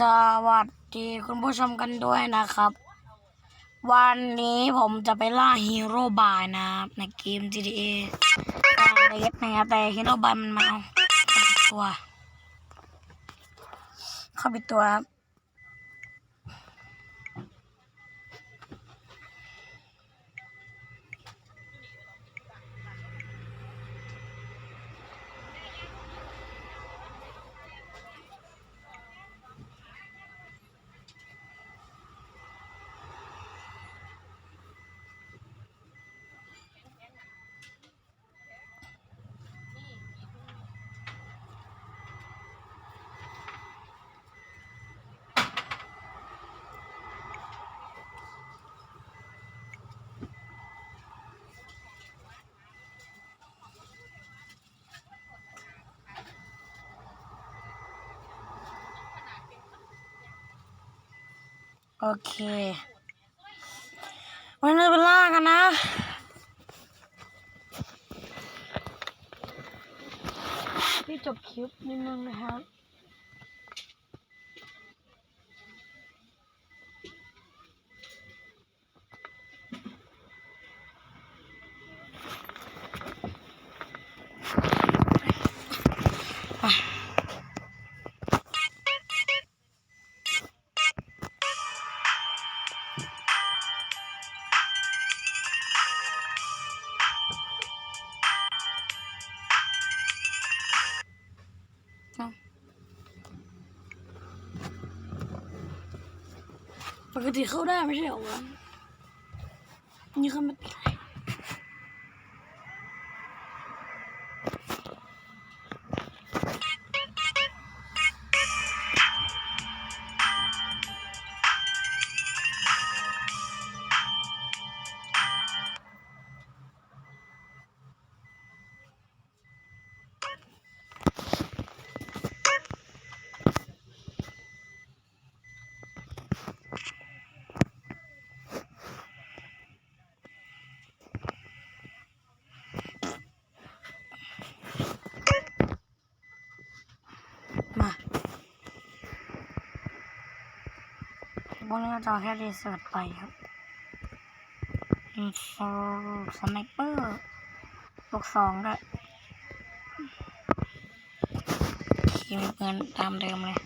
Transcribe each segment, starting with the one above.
สวัสดีคุณผู้ชมกันด้วยนะครับ วันนี้ผมจะไปล่าฮีโร่บายนะครับในเกม GTA กลางเลสนะครับแต่ฮีโร่บายมันมาเอาเข้าไปตัว เข้าไปตัวครับ โอเค วันนี้ไปล่ากันนะพี่จบคลิปนิดนึงนะครับ ปกติเข้าได้ไม่ วันนี้เราจะเอแค่รีเสิร์ชไปครับโซสไนเปอร์ลูกสองด้วยขี่มีปืนตามเดิมเลย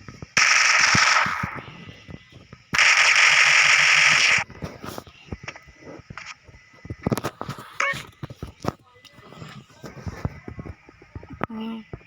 อืม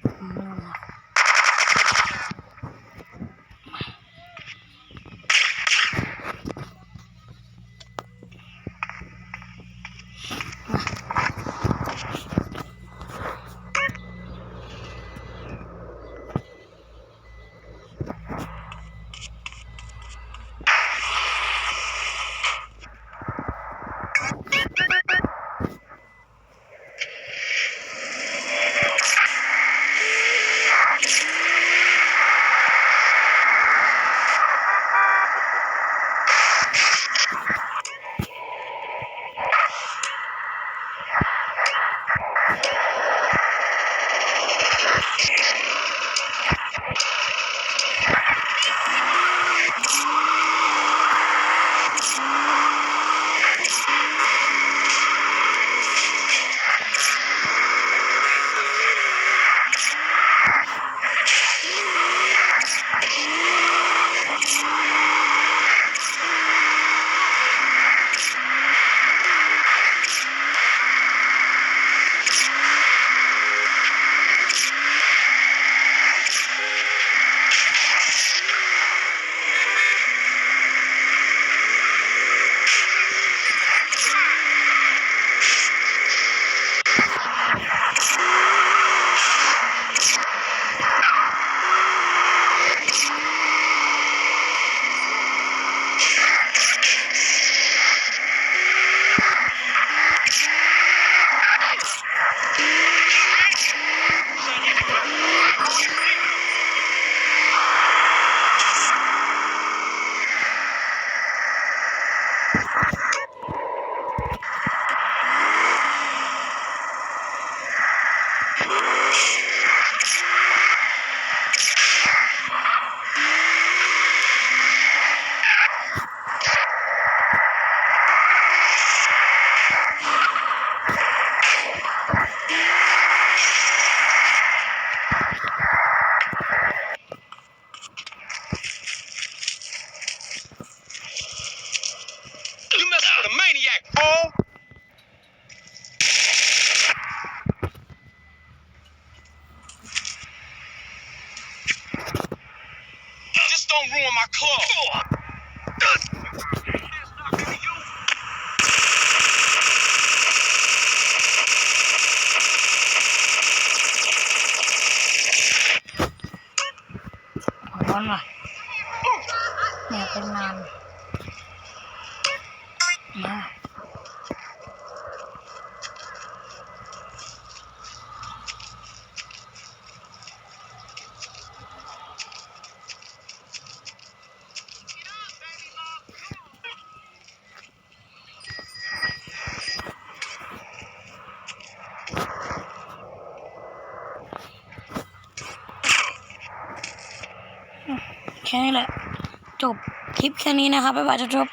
You mess with a maniac, fool! My club. ขอนะเนี่ยเป็นนานมา แค่นี้แหละ จบคลิปแค่นี้นะครับบ๊ายบายจบ